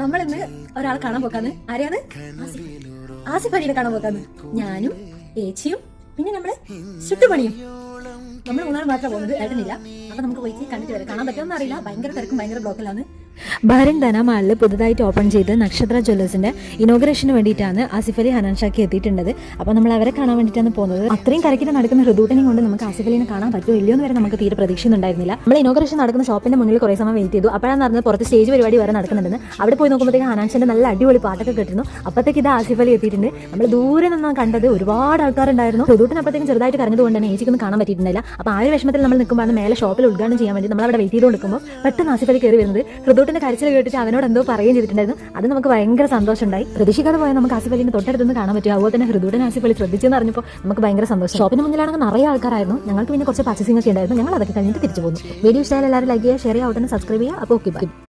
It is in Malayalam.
നമ്മൾ ഇന്ന് ഒരാളെ കാണാൻ പോക്കാന്ന്. ആരെയാണ്? ആസിഫ്. കാണാൻ പോക്കാന്ന്. ഞാനും ഏച്ചിയും പിന്നെ നമ്മൾ ചുട്ടുപണിയും നമ്മൾ മൂന്നാൾ മാത്രമേ പോകുന്നത് ഏട്ടനില്ല. അപ്പൊ നമുക്ക് പോയിട്ട് കണ്ടിട്ട് വരാം. കാണാൻ പറ്റുമെന്ന് അറിയില്ല ഭയങ്കര തിരക്കും ഭയങ്കര ബ്ലോക്കിലാണ്. ബഹ്റിൻ ധനമാളിൽ പുതുതായിട്ട് ഓപ്പൺ ചെയ്ത നക്ഷത്ര ജ്വല്ലേഴ്സിന്റെ ഇനോഗ്രേഷന് വേണ്ടിയിട്ടാണ് ആസിഫ് അലി ഹനാൻ ഷാക്കി എത്തിയിട്ടുള്ളത്. അപ്പോൾ നമ്മൾ അവരെ കാണാൻ വേണ്ടിയിട്ടാണ് പോകുന്നത്. അത്രയും കരക്കിന് നടക്കുന്ന ഹൃദൂട്ടനെയും കൊണ്ട് നമുക്ക് ആസിഫ് അലിനെ കാണാൻ പറ്റുമോ ഇല്ലയോ എന്ന് വരെ നമുക്ക് തീരെ പ്രതീക്ഷയൊന്നുണ്ടായിരുന്നില്ല നമ്മൾ ഇനോഗ്രേഷൻ നടക്കുന്ന ഷോപ്പിന്റെ മുന്നിൽ കുറേ സമയം വെയിറ്റ് ചെയ്തു. അപ്പോഴാണ് നടന്നത് പുറത്ത് സ്റ്റേജ് പരിപാടി വരെ നടക്കുന്നുണ്ടെന്ന്. അവിടെ പോയി നോക്കുമ്പോഴത്തേക്ക് ഹനാൻഷന്റെ നല്ല അടിപൊളി പാട്ടൊക്കെ കിട്ടുന്നു അപ്പോഴത്തേക്ക് ഇത് ആസിഫ് അലി എത്തിയിട്ടുണ്ട്. നമ്മൾ ദൂരെ നിന്നാണ് കണ്ടത് ഒരുപാട് ആൾക്കാരുണ്ടായിരുന്നു. ഹൃദൂട്ടൻ അപ്പോഴത്തേക്കും ചെറുതായിട്ട് കരഞ്ഞതുകൊണ്ട് തന്നെ ഏച്ചിക്കൊന്നും കാണാൻ പറ്റിയിട്ടുണ്ടായില്ല അപ്പോൾ ആ ഒരു വിഷമത്തിൽ നമ്മൾ നിൽക്കുമ്പോൾ മേലെ ഷോപ്പിൽ ഉദ്ഘാടനം ചെയ്യാൻ വേണ്ടി നമ്മൾ അവിടെ വെയിറ്റ് ചെയ്തുകൊണ്ട് നിൽക്കുമ്പോൾ പെട്ടെന്ന് ആസിഫ് അലി കയറി വരുന്നത് ഹൃദൂട്ടിന്റെ കരച്ചിൽ കേട്ടിട്ട് അവനോട് എന്തോ പറയുകയും ചെയ്തിട്ടുണ്ടായിരുന്നു. അത് നമുക്ക് ഭയങ്കര സന്തോഷമുണ്ടായി. പ്രതീക്ഷിക്കാതെ പോയാൽ നമുക്ക് അലിനെ തൊട്ടടുത്ത് കാണാൻ പറ്റും. അതുപോലെ തന്നെ ഹൃദൂട്ടൻ ആസിഫ് അലി ശ്രദ്ധിച്ചെന്ന് അറിഞ്ഞപ്പോൾ നമുക്ക് ഭയങ്കര സന്തോഷം. ഷോപ്പിന് മുന്നിലാണെങ്കിൽ നിറയെ ആൾക്കാരായിരുന്നു. ഞങ്ങൾക്ക് പിന്നെ കുറച്ച് പർച്ചേസിംഗ് ഒക്കെ ഉണ്ടായിരുന്നു. ഞങ്ങൾ അതൊക്കെ കഴിഞ്ഞിട്ട് തിരിച്ചു പോകുന്നു. വീഡിയോ ഇഷ്ടമായാലും എല്ലാവരും ലൈക്ക് ചെയ്യുക ഷെയർ ചെയ്യുക ഉടനെ സബ്സ്ക്രൈബ് ചെയ്യുക. അപ്പോൾ ഓക്കെ ബൈ